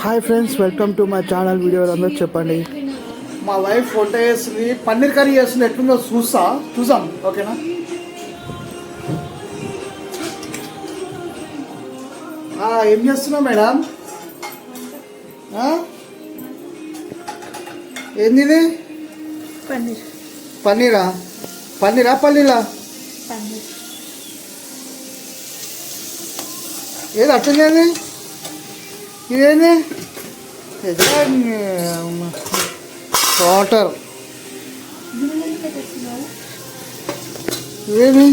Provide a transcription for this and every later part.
Hi friends welcome to my channel వీడియోలు అందరూ చెప్పండి. మా వైఫ్ వంట చేస్తుంది. పన్నీర్ కర్రీ చేస్తుంది. ఎట్లుందో చూస్తా. చూసాం ఓకేనా? ఆ, ఏం చేస్తున్నావు మేడం? ఏంది ఇది? పన్నీర్. పన్నీరా? పన్నీరా పల్లీలా పన్నీర్. ఏది అట్లనేది ఇదేంది? వాటర్. ఇదేమి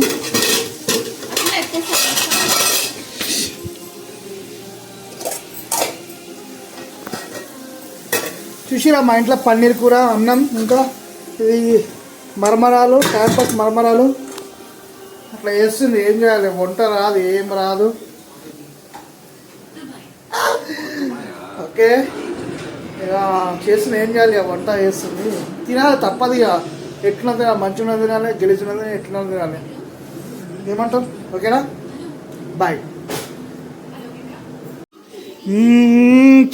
చూసిరా మా ఇంట్లో పన్నీర్ కూర అన్నం ఇంకా ఇది మరమరాలు క్యాంపస్ మరమరాలు. అట్లా వేస్తుంది ఏం చేయాలి? వంట రాదు ఏం రాదు. ఓకే ఇక చేసిన ఏం చేయాలి? వంట చేస్తుంది. తినాలి తప్పదు ఇక. ఎట్లా తినాలి మంచిగా తినాలి గెలిచిన తినాలి ఎట్లా తినాలి. ఏమంటారు ఓకేనా? బాయ్.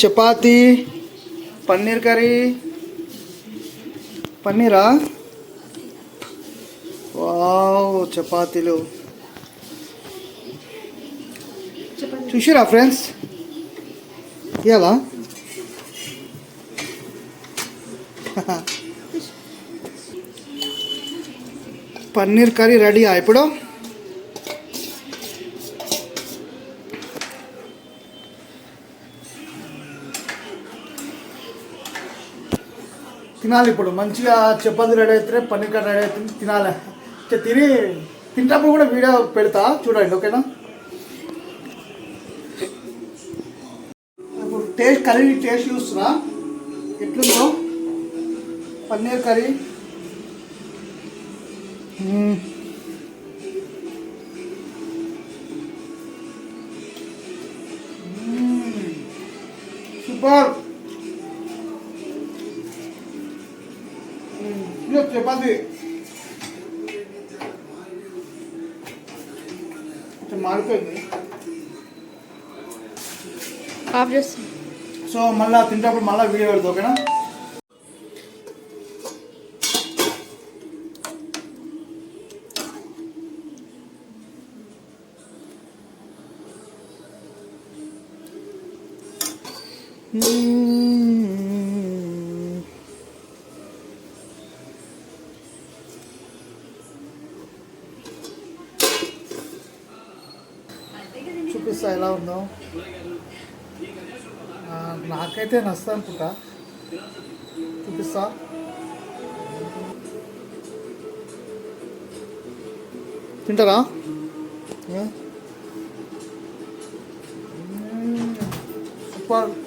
చపాతి పన్నీర్ కర్రీ. పన్నీరా? వావ్ చపాతీలు. చూసిరా ఫ్రెండ్స్? ఇలా పన్నీర్ కర్రీ రెడీయా ఇప్పుడు? తినాలి ఇప్పుడు. మంచిగా చపాతి రెడీ అయితే పన్నీర్ కర్రీ రెడీ అవుతుంది తినాలి. తిని తింటప్పుడు కూడా వీడియో పెడతా చూడండి ఓకేనా? ఇప్పుడు టేస్ట్ కర్రీ టేస్ట్ చూస్తున్నా ఎట్లుందో? Paneer curry hmm. Hmm. Super hmm. ఇదిగో చపాతి కొంచెం మాడిపోయింది ఆఫ్ చేస్తాను సో మళ్ళీ తింటప్పుడు మళ్ళీ వీడియో పెడతా ఓకేనా చూపిస్తా ఎలా ఉందో. నాకైతే నస్తా అనుకుంటా. చూపిస్తా. తింటారా? సూపర్.